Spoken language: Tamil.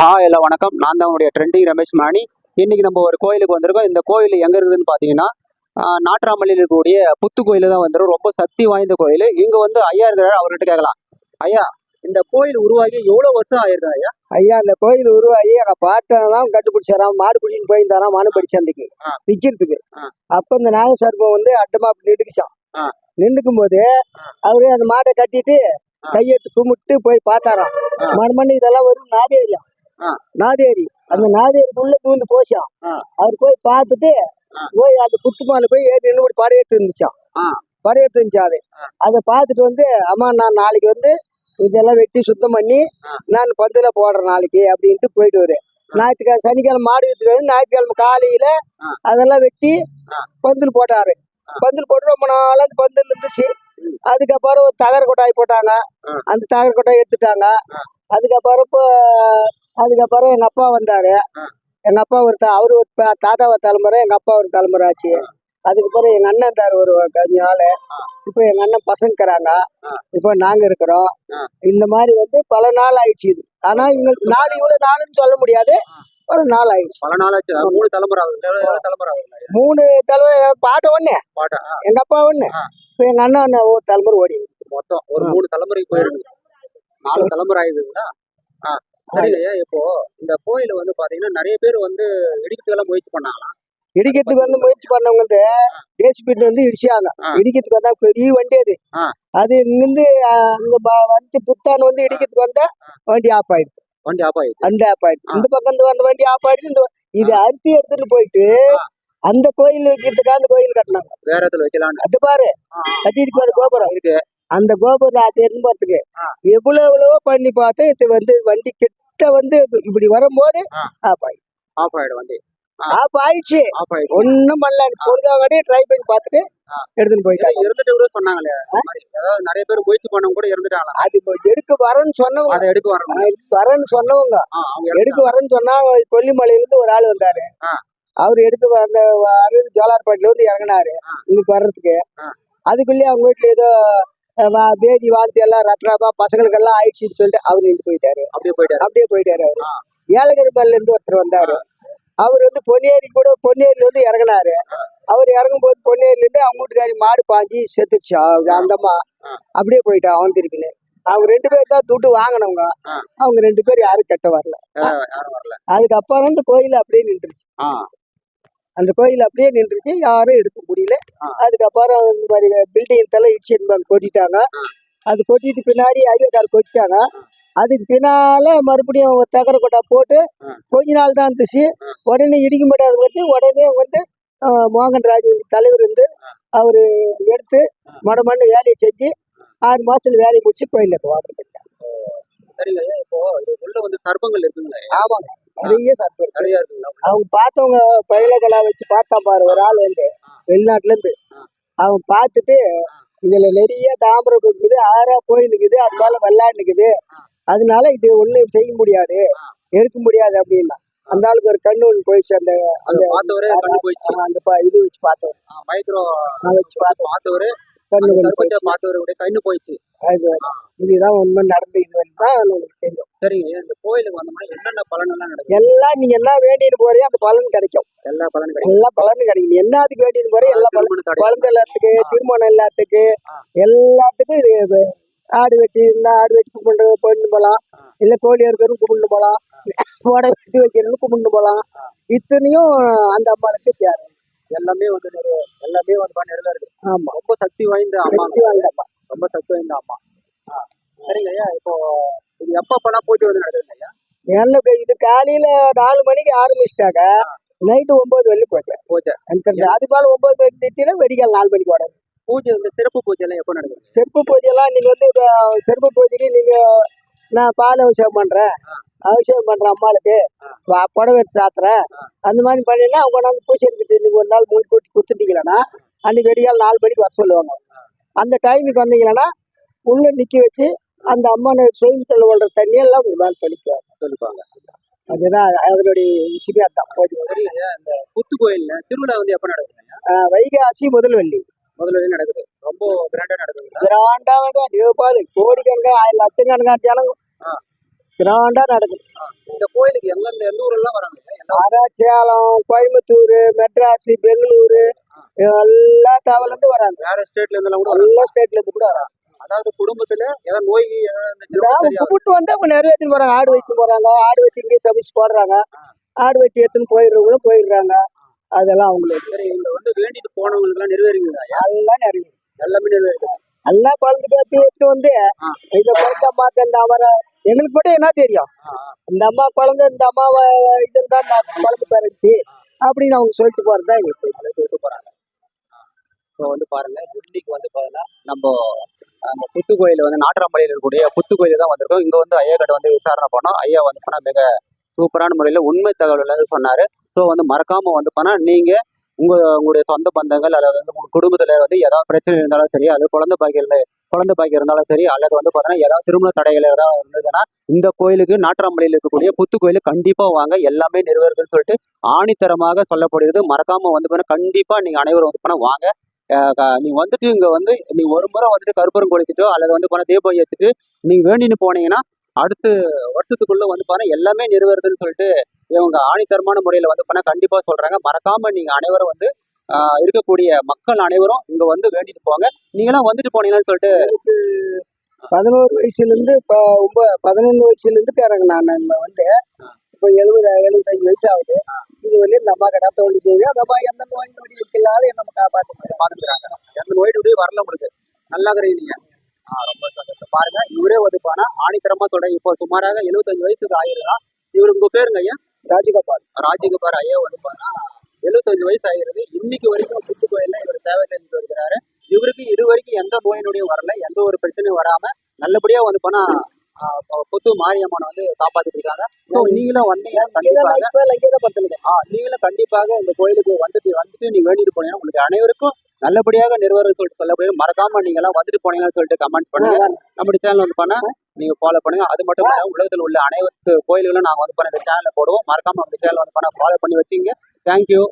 ஹாய் எல்லாம் வணக்கம் நான் தான் உங்களுடைய ட்ரெண்டிங் ரமேஷ் மாணி இன்னைக்கு நம்ம ஒரு கோயிலுக்கு வந்திருக்கோம் இந்த கோயில் எங்க இருக்குதுன்னு பார்த்தீங்கன்னா ஆஹ், நாட்றாமல்லியில் இருக்கக்கூடிய புத்து கோயில் தான் வந்துடும் ரொம்ப சக்தி வாய்ந்த கோயில் இங்க வந்து ஐயா இருக்கிறாரு அவர்கிட்ட கேட்கலாம் ஐயா இந்த கோயில் உருவாகி எவ்வளவு வருஷம் ஆயிருக்கு ஐயா ஐயா அந்த கோயில் உருவாகி எங்க பாட்டன் தான் கண்டுபிடிச்சாராம் மாடு பிடிச்சின்னு போயிருந்தாராம் மாடு படி சந்தைக்கு ஆ. விக்கிறதுக்கு ஆ. அப்ப இந்த நாக சர்ப்பம் வந்து அட்டமா அப்படி நின்றுக்குச்சான். நின்றுக்கும் போது. அவரு அந்த மாடை கட்டிட்டு. கையெடுத்து கும்பிட்டு போய் பார்த்தாராம் ஆ. மண்மண்ணு இதெல்லாம் வரும் நாதேரியா ஆ. நாதேரி அந்த நாதேரிக்குள்ள தூந்து போச்சான். அவர் போய் பார்த்துட்டு. போய் அந்த புத்து மேல போய் ஏறி நின்று படையெடுத்து இருந்துச்சான். படையெடுத்து இருந்துச்சு அது. அதை பார்த்துட்டு வந்து அம்மா நான் நாளைக்கு வந்து இதெல்லாம் வெட்டி சுத்தம் பண்ணி. நான் பந்துல போடுறேன் நாளைக்கு அப்படின்ட்டு போயிட்டு வரு ஞாயிற்றுக்கிழமை சனிக்கிழமை மாடு வித்துட்டு வந்து ஞாயிற்றுக்கிழமை காலையில. அதெல்லாம் வெட்டி. பந்தல் போட்டாரு. பந்தல் போட்டு ரொம்ப நாள் அந்த பந்தல் இருந்துச்சு. அதுக்கப்புறம் ஒரு தகர கொட்டாய் போட்டாங்க. அந்த தகர கொட்டாய் எடுத்துட்டாங்க. அதுக்கப்புறம் இப்போ அதுக்கப்புறம் எங்க அப்பா வந்தாரு. எங்க அப்பா ஒரு அவரு ஒரு ப- தாத்தா ஒரு தலைமுறை எங்க அப்பா ஒரு தலைமுறை ஆச்சு. அதுக்கப்புறம் எங்க அண்ணன் இருந்தாரு ஒரு கொஞ்ச நாள். இப்போ எங்க அண்ணன் பசங்க இருக்கிறாங்க ஆ. இப்போ நாங்க இருக்கிறோம். இந்த மாதிரி வந்து பல நாள் ஆயிடுச்சு இது. ஆனா இவங்க நாள் இவ்வளவு நாளுன்னு சொல்ல முடியாது. ஒரு நாள் ஆயிடுச்சு. பல நாள் ஆச்சு. மூணு தலைமுறை தலைமுறை? மூணு தலைமுறை பாட்ட ஒண்ணு. பாட்டா எங்க அப்பா ஒண்ணு. இப்போ எங்க அண்ணன் ஒரு தலைமுறை ஓடி. மொத்தம் ஒரு. மூணு தலைமுறைக்கு போயிருக்கு நாலு தலைமுறை ஆகுதுங்களா ஆ சரி. ஐயா இப்போ இந்த கோயில் வந்து பாத்தீங்கன்னா நிறைய பேர் வந்து இடிக்கிறதுக்கு எல்லாம் முயற்சி பண்ணாங்களாம் இடிக்கிறதுக்கு வந்து முயற்சி பண்ணவங்க வந்து தேசிப்பீட்டு வந்து இடிச்சாங்க. இடிக்கிறதுக்கு வந்தா பெரிய வண்டி அது. அது இங்கிருந்து அங்க வந்து புத்தாண்டு வந்து இடிக்கிறதுக்கு வந்தா வண்டி ஆஃப் ஆயிடுது. வண்டி ஆஃப் ஆயிடுச்சு அந்த ஆஃப் ஆயிடுது. இந்த பக்கம் வந்த வண்டி ஆஃப் ஆயிடுது. இந்த இது அறுத்தி எடுத்துட்டு போயிட்டு. அந்த கோயில் வைக்கிறதுக்காக அந்த கோயில் கட்டினாங்க. வேற இடத்துல வைக்கலாம்னு? அது பாரு. கட்டிட்டு போற கோபுரம். இருக்கு அந்த கோபுரம் அது போறதுக்கு. எவ்வளவு எவ்வளவோ பண்ணி பார்த்து இது வந்து வண்டி கிட்ட வந்து இப்படி வரும்போது. ஆஃப் ஆயிடுச்சு ஆஃப் ஆயிடும் வண்டி ஆஃப் ஆயிடுச்சு. ஒண்ணும் பண்ணல. பொழுதாகவே ட்ரை பண்ணி பார்த்துட்டு. எடுத்துட்டு போயிட்டாங்க இருந்துட்டு கூட சொன்னாங்களே. அந்த. அதாவது நிறைய பேர் முயற்சி பண்ணவங்க கூட இருந்துட்டாங்களாம் அது எடுக்க வரேன்னு சொன்னவங்க. அதை எடுக்க வரணும் வரேன்னு சொன்னவங்க. எடுக்க வரேன்னு சொன்னா கொல்லிமலையில இருந்து ஒரு ஆள் வந்தாரு. அவர் எடுத்து வந்த அருள் ஜோலார்பாட்டில வந்து இறங்கினாரு. இங்க வர்றதுக்கு. அதுக்குள்ளேயே அவங்க வீட்டுல ஏதோ பேதி வாந்தி எல்லாம் ரத்ராபா பசங்களுக்கு எல்லாம் ஆயிடுச்சுன்னு சொல்லிட்டு அவர் நின்று போயிட்டாரு. அப்படியே போயிட்டாரு. அப்படியே போயிட்டாரு அவரு. ஏலகிரிமலையில இருந்து ஒருத்தர் வந்தாரு. அவர் வந்து பொன்னேரி கூட பொன்னேரியில வந்து இறங்கினாரு. அவர் இறங்கும் போது பொன்னேரியில இருந்து அவங்க வீட்டுக்காரி மாடு பாஞ்சி செத்துடுச்சு அவ- அந்த அம்மா. ஆ. அப்படியே போயிட்டா அவன் திருப்பின்னு அவங்க ரெண்டு பேர் தான் துட்டு வாங்கினவங்க. அவங்க ரெண்டு பேரும் யாரும் கெட்ட வரல. அதுக்கப்புறம் இந்த கோயில் அப்படியே நின்றுச்சு. அந்த கோயில் அப்படியே நின்றுச்சு. யாரும் எடுக்க முடியல. அதுக்கப்புறம் இந்த மாதிரி பில்டிங் தலை இடிச்சு வந்து கொட்டிட்டாங்க. அது கொட்டிட்டு பின்னாடி ஐயக்கார் கொட்டிட்டாங்க அதுக்கு பின்னால மறுபடியும் ஒரு தகர கொட்டா போட்டு. கொஞ்ச நாள் தான் இருந்துச்சு. உடனே இடிக்க மாட்டாது வந்து உடனே வந்து மோகன் ராஜ் தலைவர் வந்து அவரு எடுத்து மடமண்ணு வேலையை செஞ்சு ஆறு மாசத்துல வேலையை முடிச்சு கோயில்ல வாட்டர் பண்ணிட்டாங்க சரிங்க இப்போ உள்ள வந்து சர்ப்பங்கள் இருக்குங்களே ஆமாங்க நிறைய சர்ப்பம் நிறைய இருக்குங்களா அவங்க பார்த்தவங்க பயிலகளா வச்சு பார்த்தான் பாரு ஒரு ஆள் வந்து வெளிநாட்டுல இருந்து ஆ. அவன் பார்த்துட்டு இதுல நிறைய தாமிரம் இருக்குது ஆறா போய் நிக்குது அது மேல வெள்ளாடு நிக்குது ஆ. அதனால இது ஒண்ணும் செய்ய முடியாது. எடுக்க முடியாது அப்படின்னா. அந்த ஆளுக்கு ஒரு கண்ணு ஒண்ணு போயிடுச்சு அந்த அந்த பார்த்தவரே கண்ணு போயிடுச்சு. அந்த ப- இது வச்சு பார்த்தோம். மைக்ரோ வச்சு பார்த்தோம். கண்ணு ஒண்ணு கண்ணு போயிடுச்சு. அது இதுதான் உண்மை நடந்து இது வரைக்கும் தான் நமக்கு தெரியும். சரிங்க. இந்த கோயிலுக்கு வந்தோம்னா என்னென்ன பலன் எல்லாம் நடக்கும் எல்லாம் நீங்க என்ன வேண்டின்னு போறியோ அந்த பலன் கிடைக்கும். எல்லா பலனும் கிடைக்கும். எல்லா பலனும் கிடைக்கும். நீ என்னத்துக்கு வேண்டின்னு போறியோ எல்லா பலன் திருமண தடை. குழந்தை எல்லாத்துக்கு திருமணம் எல்லாத்துக்கு. எல்லாத்துக்கும் இது ஆடு வெட்டி இருந்தா ஆடு வெட்டி கும்பிட்டு பொண்ணு போகலாம். இல்ல கோழி இருக்கிறதும் கும்பிட்டு போகலாம் புடவை வெட்டி வைக்கிறதும் கும்பிட்டு போகலாம் இத்தனையும் அந்த அம்மாளுக்கு சேரும். எல்லாமே வந்து எல்லாமே வந்து பண்ண இருக்கு ஆமா. ரொம்ப சக்தி வாய்ந்த அம்மா. சக்தி வாய்ந்த அம்மா. ரொம்ப சக்தி வாய்ந்த அம்மா. சரிங்க ஐயா இப்போ இது எப்ப அப்பெல்லாம் போயிட்டு வந்து நடக்குதுங்க ஐயா எனக்கு இது காலையில நாலு மணிக்கு ஆரம்பிச்சிட்டாங்க. நைட்டு ஒன்பது வரைக்கும் போச்சு. எனக்கு அது மேல ஒன்பது மணிக்கு நிறுத்தினா வெடிக்கால் நாலு மணிக்கு வரும். பூஜை இந்த சிறப்பு பூஜை எல்லாம் எப்போ நடக்குது? செருப்பு பூஜையெல்லாம் நீங்க வந்து செருப்பு பூஜைக்கு நீங்க நான் பால் அபிஷேகம் பண்றேன். அபிஷேகம் பண்றேன் அம்மாளுக்கு புடவை எடுத்து சாத்துறேன். அந்த மாதிரி பண்ணினா அவங்க நாங்கள் பூஜை எடுத்துட்டு இன்னைக்கு ஒரு நாள் மூணு கூட்டி கொடுத்துட்டீங்களா அன்னைக்கு வெடிகால் நாலு மணிக்கு வர சொல்லுவாங்க. அந்த டைமுக்கு வந்தீங்கன்னா உள்ள நிக்க வச்சு அந்த அம்மனை சுயத்தில் ஓடுற தண்ணியெல்லாம் உங்க மேல தெளிக்கும் சொல்லிப்பாங்க அதுதான் அதனுடைய விஷயமே அதான் ஐயா இந்த புத்து கோயில்ல திருவிழா வந்து எப்ப நடக்குதுங்க? ஆ, வைகாசி முதல்வள்ளி முதல்ல இது நடக்குது. ரொம்ப கிராண்டா நடக்குதுங்களா? கிராண்டா வந்து பாரு கோடிக்கணக்கா ஆயிரம் லட்சக்கணக்கான ஜனம் ஆ. கிராண்டா நடக்குது. இந்த கோயிலுக்கு எந்தெந்த எந்த ஊர்ல எல்லாம் வராங்க? ஆனா சேலம் கோயம்புத்தூர் மெட்ராஸ் பெங்களூரு எல்லா இருந்து வராங்க. வேற ஸ்டேட்ல இருந்தெல்லாம் கூட. எல்லா ஸ்டேட்ல இருந்து கூட வராங்க. அதாவது குடும்பத்துல ஏதாவது நோய். கூப்பிட்டு வந்து அவங்க நிறைய எடுத்துன்னு போறாங்க. ஆடு வெட்டி போறாங்க. ஆடு வெட்டி இங்கே சமைச்சு போடுறாங்க. ஆடு வெட்டி எடுத்துன்னு போயிடுறவங்களும் போயிடுறாங்க. அதெல்லாம் அவங்களுக்கு இங்க வந்து வேண்டிட்டு போனவங்களுக்கு எல்லாம் நிறைவேறிங்களா? எல்லாம் நிறைய எல்லாமே நிறைவேறுது எல்லாம் குழந்தை பேத்து எடுத்து வந்து. இந்த குழந்தை அம்மாக்கு இந்த அவரை எங்களுக்கு மட்டும் என்ன தெரியும். இந்த அம்மா குழந்தை இந்த அம்மா இதில் தான் குழந்தை பிறந்துச்சு அப்படின்னு அவங்க சொல்லிட்டு போறது எங்களுக்கு. சொல்லிட்டு போறாங்க. ஸோ வந்து பாருங்க இன்னைக்கு வந்து பாருங்க நம்ம அந்த புத்து கோயில் வந்து நாட்டராம்பள்ளியில் இருக்கக்கூடிய புத்து கோயில் தான் வந்திருக்கோம். இங்க வந்து ஐயா கிட்ட வந்து விசாரணை பண்ணோம். ஐயா வந்து போனால் மிக சூப்பரான முறையில் உண்மை தகவல் சொன்னார் சொன்னாரு. ஸோ வந்து மறக்காம வந்து பண்ணா நீங்க உங்க உங்களுடைய சொந்த பந்தங்கள் அல்லது வந்து உங்க குடும்பத்துல வந்து ஏதாவது பிரச்சனை இருந்தாலும் சரி அல்லது குழந்தை பாக்கியில் குழந்தை பாக்கியம் இருந்தாலும் சரி அல்லது வந்து பார்த்தீங்கன்னா ஏதாவது திருமண தடைகள் ஏதாவது இருந்ததுன்னா இந்த கோயிலுக்கு நாட்டராம்பள்ளியில் இருக்கக்கூடிய புத்து கோயிலுக்கு கண்டிப்பா வாங்க. எல்லாமே நிறைவேறுதுன்னு சொல்லிட்டு ஆணித்தரமாக சொல்லப்படுகிறது. மறக்காம வந்து பாருங்க கண்டிப்பா நீங்க அனைவரும் வந்து பண்ண வாங்க. நீங்க வந்துட்டு இங்க வந்து நீங்க ஒரு முறை வந்துட்டு கருப்பரம் கொளுத்திட்டோ அல்லது வந்து பண்ண தீபம் ஏற்றிட்டு நீங்க வேண்டின்னு போனீங்கன்னா அடுத்த வருஷத்துக்குள்ள வந்து பாருங்க எல்லாமே நிறைவேறுதுன்னு சொல்லிட்டு இவங்க ஆணித்தரமான முறையில வந்து பண்ண கண்டிப்பா சொல்றாங்க. மறக்காம நீங்க அனைவரும் வந்து ஆஹ் இருக்கக்கூடிய மக்கள் அனைவரும் இங்க வந்து வேண்டிட்டு போங்க. நீங்களாம் வந்துட்டு போனீங்கன்னு சொல்லிட்டு பதினோரு வயசுல இருந்து இப்போ ஒன்பது பதினொன்று வயசுல இருந்து பேரங்க நான் வந்து இப்போ எழுபது எழுபத்தஞ்சு வயசு ஆகுது. இது வரையும் இந்த அம்மா கடை தோண்டி செய்யுது அந்த அம்மா எந்த நோய் நொடி இல்லாத நம்ம காப்பாற்ற பாத்துக்கிறாங்க. எந்த நோய் நொடி வரல உங்களுக்கு. நல்லா இருக்கிறீங்க ரொம்ப சந்தோஷம். பாருங்க இவரே வந்து பானா ஆணித்தரமா தொடங்கி இப்போ சுமாராக எழுபத்தஞ்சு வயசுக்கு ஆயிருக்கலாம் இவரு உங்க பேருங்க ஐயா? ராஜகோபால். ராஜகுமார் ஐயா வந்து பாத்தா எழுபத்தஞ்சு வயசு ஆகிறது இன்னைக்கு வரைக்கும் புத்து கோயில்ல இவர் சேவை செஞ்சுட்டு வருகிறாரு இவருக்கு இது வரைக்கும் எந்த நோய் நொடியும் வரல. எந்த ஒரு பிரச்சனையும் வராம நல்லபடியா வந்து போனா புத்து மாரியம்மனை வந்து காப்பாத்திட்டு இருக்காங்க நீங்களும் வந்தீங்க கண்டிப்பாக. நீங்களும் கண்டிப்பாக இந்த கோயிலுக்கு வந்துட்டு வந்துட்டு நீங்க வேண்டிட்டு போனீங்கன்னா உங்களுக்கு அனைவருக்கும் நல்லபடியாக நிறைவேறும் சொல்லிட்டு சொல்லப்படுது மறக்காம நீங்க எல்லாம் வந்துட்டு போனீங்கன்னு சொல்லிட்டு கமெண்ட்ஸ் பண்ணுங்க. நம்முடைய சேனல் வந்து பண்ணா நீங்க ஃபாலோ பண்ணுங்க. அது மட்டும் இல்ல உலகத்தில் உள்ள அனைத்து கோயில்களும் நாங்க வந்து பண்ண இந்த சேனல்ல போடுவோம். மறக்காம நம்ம சேனல் வந்து பண்ண ஃபாலோ பண்ணி வச்சுங்க. தேங்க்யூ